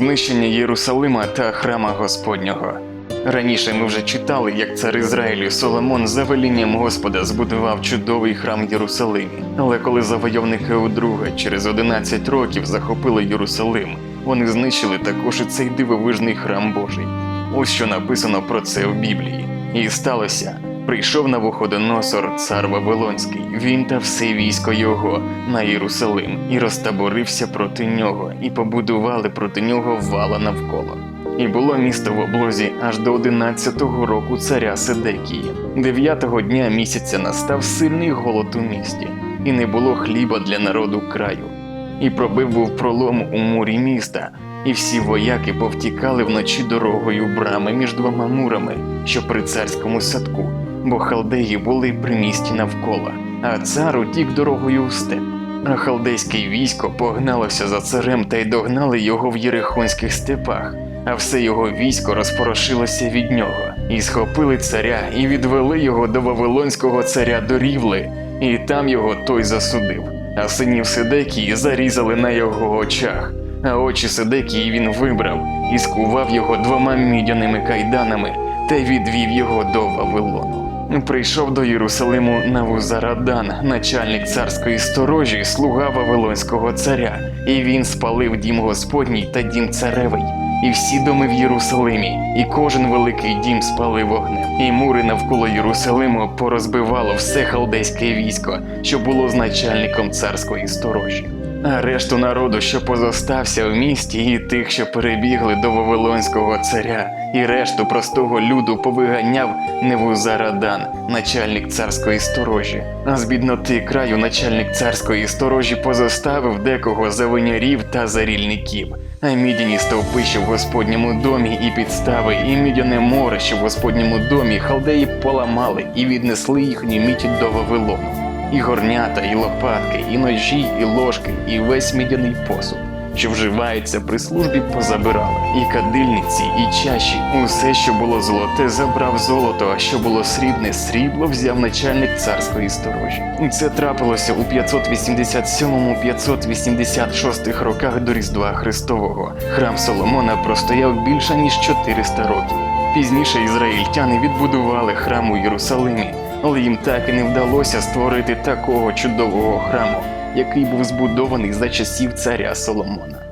знищення Єрусалима та храма Господнього. Раніше ми вже читали, як цар Ізраїлю Соломон за велінням Господа збудував чудовий храм в Єрусалимі. Але коли завойовники удруге через 11 років захопили Єрусалим, вони знищили також і цей дивовижний храм Божий. Ось що написано про це в Біблії. І сталося. Прийшов Навуходоносор, цар Вавилонський, він та все військо його на Єрусалим, і розтаборився проти нього, і побудували проти нього вала навколо. І було місто в облозі аж до 11-го року царя Седекії. Дев'ятого дня місяця настав сильний голод у місті, і не було хліба для народу краю. І пробив був пролом у мурі міста, і всі вояки повтікали вночі дорогою брами між двома мурами, що при царському садку, бо халдеї були при місті навколо, а цар утік дорогою в степ. А халдейське військо погналося за царем та й догнали його в єрихонських степах, а все його військо розпорошилося від нього, і схопили царя, і відвели його до Вавилонського царя до Рівли, і там його той засудив. А синів Сидекії зарізали на його очах, а очі Сидекії він вибрав і скував його двома мідяними кайданами та відвів його до Вавилону. Прийшов до Єрусалиму Навузарадан, начальник царської сторожі, слуга Вавилонського царя, і він спалив дім Господній та дім царевий, і всі доми в Єрусалимі, і кожен великий дім спалив вогнем. І мури навколо Єрусалиму порозбивало все халдейське військо, що було з начальником царської сторожі. А решту народу, що позостався в місті, і тих, що перебігли до Вавилонського царя, і решту простого люду повиганяв Невузарадан, начальник царської сторожі. А з бідноти краю начальник царської сторожі позоставив декого за винярів та за рільників. А мідяні стовпи, що в Господньому домі, і підстави, і мідяне море, що в Господньому домі, халдеї поламали і віднесли їхню мідь до Вавилону і горнята, і лопатки, і ножі, і ложки, і весь мідяний посуд, що вживається при службі, позабирали, і кадильниці, і чаші, усе, що було золоте, забрав золото, а що було срібне, срібло взяв начальник царської сторожі. Це трапилося у 587-586 роках до Різдва Христового. Храм Соломона простояв більше ніж 400 років. Пізніше ізраїльтяни відбудували храм у Єрусалимі, але їм так і не вдалося створити такого чудового храму, який був збудований за часів царя Соломона.